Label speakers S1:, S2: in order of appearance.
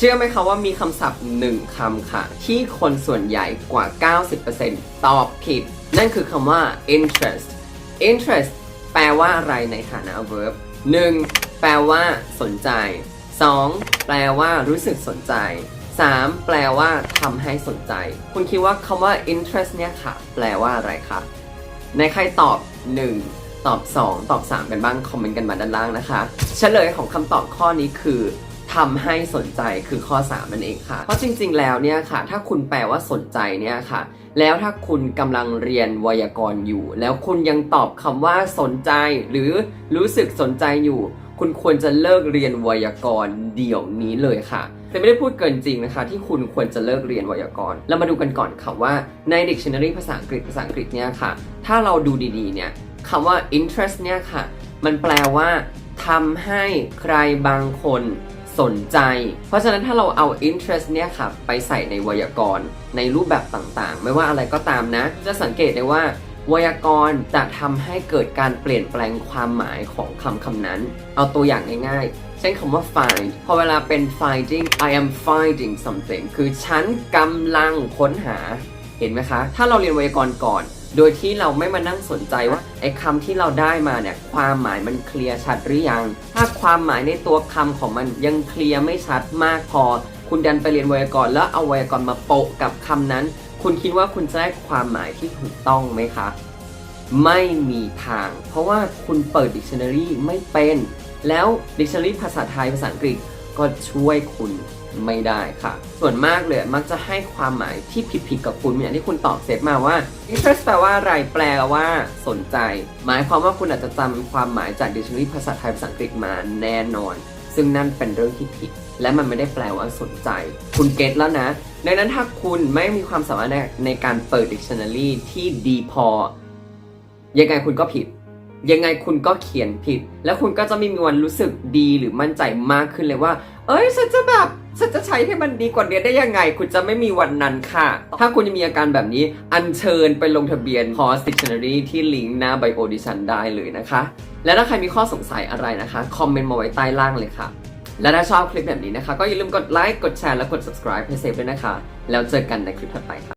S1: เชื่อไหมคะว่ามีคำศัพท์หนึ่งคำค่ะ ที่คนส่วนใหญ่กว่า 90%ตอบผิด นั่นคือคำว่า interest interest แปลว่าอะไรในฐานะ verb 1. แปลว่า สนใจ 2. แปลว่ารู้สึกสนใจ 3. แปลว่าทำให้สนใจ คุณคิดว่าคำว่า interest เนี่ยค่ะ แปลว่าอะไรคะในใครตอบ 1 ตอบ 2 ตอบ 3 กันบ้าง คอมเมนต์กันมาด้านล่างนะคะ เฉลยของคำตอบข้อนี้คือ ทำให้สนใจคือข้อ 3 นั่นเองค่ะ เพราะจริง ๆ แล้วเนี่ยค่ะ ถ้าคุณแปลว่าสนใจเนี่ยค่ะ แล้วถ้าคุณกำลังเรียนไวยากรณ์อยู่ แล้วคุณยังตอบคำว่าสนใจ หรือรู้สึกสนใจอยู่ คุณควรจะเลิกเรียนไวยากรณ์เดี๋ยวนี้เลยค่ะแต่ไม่ได้พูดเกินจริงนะคะ ที่คุณควรจะเลิกเรียนไวยากรณ์เรามาดูกันก่อนค่ะว่าใน dictionary ภาษาอังกฤษภาษาอังกฤษเนี่ยค่ะ ถ้าเราดูดีๆเนี่ยคำว่า interest เนี่ยค่ะ มันแปลว่าทำให้ใครบางคน สนใจ เพราะฉะนั้นถ้าเราเอา interest เนี่ยค่ะไปใส่ในไวยากรณ์ในรูปแบบต่างๆ ไม่ว่าอะไรก็ตามนะ จะสังเกตได้ว่าไวยากรณ์จะทำให้เกิดการเปลี่ยนแปลงความหมายของคำคำนั้น เอาตัวอย่างง่ายๆ เช่นคำว่า find พอเวลาเป็น finding I am finding something คือฉันกำลังค้นหา เห็นไหมคะ ถ้าเราเรียนไวยากรณ์ก่อน โดยที่เราไม่มานั่งสนใจว่าไอ้คำที่เราได้มาเนี่ยความหมายมันเคลียร์ชัดหรือยัง ถ้าความหมายในตัวคำของมันยังเคลียร์ไม่ชัดมากพอ คุณดันไปเรียนไวยากรณ์แล้วเอาไวยากรณ์มาโปะกับคำนั้น คุณคิดว่าคุณจะได้ความหมายที่ถูกต้องไหมคะ ไม่มีทาง เพราะว่าคุณเปิด dictionary ไม่เป็น แล้ว dictionary ภาษาไทยภาษาอังกฤษก็ช่วยคุณ ไม่ได้ค่ะ ส่วนมากเลยมักจะให้ความหมายที่ผิดๆกับคุณอย่างที่คุณตอบเซตมาว่า interest แปลว่าอะไรแปลว่าสนใจ หมายความว่าคุณอาจจะจำความหมายจาก dictionary ภาษาไทยภาษาอังกฤษมาแน่นอน ซึ่งนั่นเป็นเรื่องที่ผิด และมันไม่ได้แปลว่าสนใจ คุณเก็ตแล้วนะ ดังนั้นถ้าคุณไม่มีความสามารถในการเปิด dictionary ที่ดีพอ ยังไงคุณก็ผิดยังไงคุณก็เขียนผิด แล้วคุณก็จะไม่มีวันรู้สึกดีหรือมั่นใจมากขึ้นเลยว่า เอ้ยฉันจะแบบ ใช้ให้มันดีกว่านี้ได้ยังไง คุณจะไม่มีวันนั้นค่ะ ถ้าคุณยังมีอาการแบบนี้ อัญเชิญไปลงทะเบียน c o r s Dictionary ที่ลิงก์หน้าไบโอดิชันได้เลยนะคะ และถ้าใครมีข้อสงสัยอะไรนะคะ คอมเมนต์มาไว้ใต้ล่างเลยค่ะ และถ้าชอบคลิปแบบนี้นะคะ ก็อย่าลืมกดไลค์ กดแชร์ และกด subscribe ให้เซฟด้วยนะคะ แล้วเจอกันในคลิปถัดไปค่ะ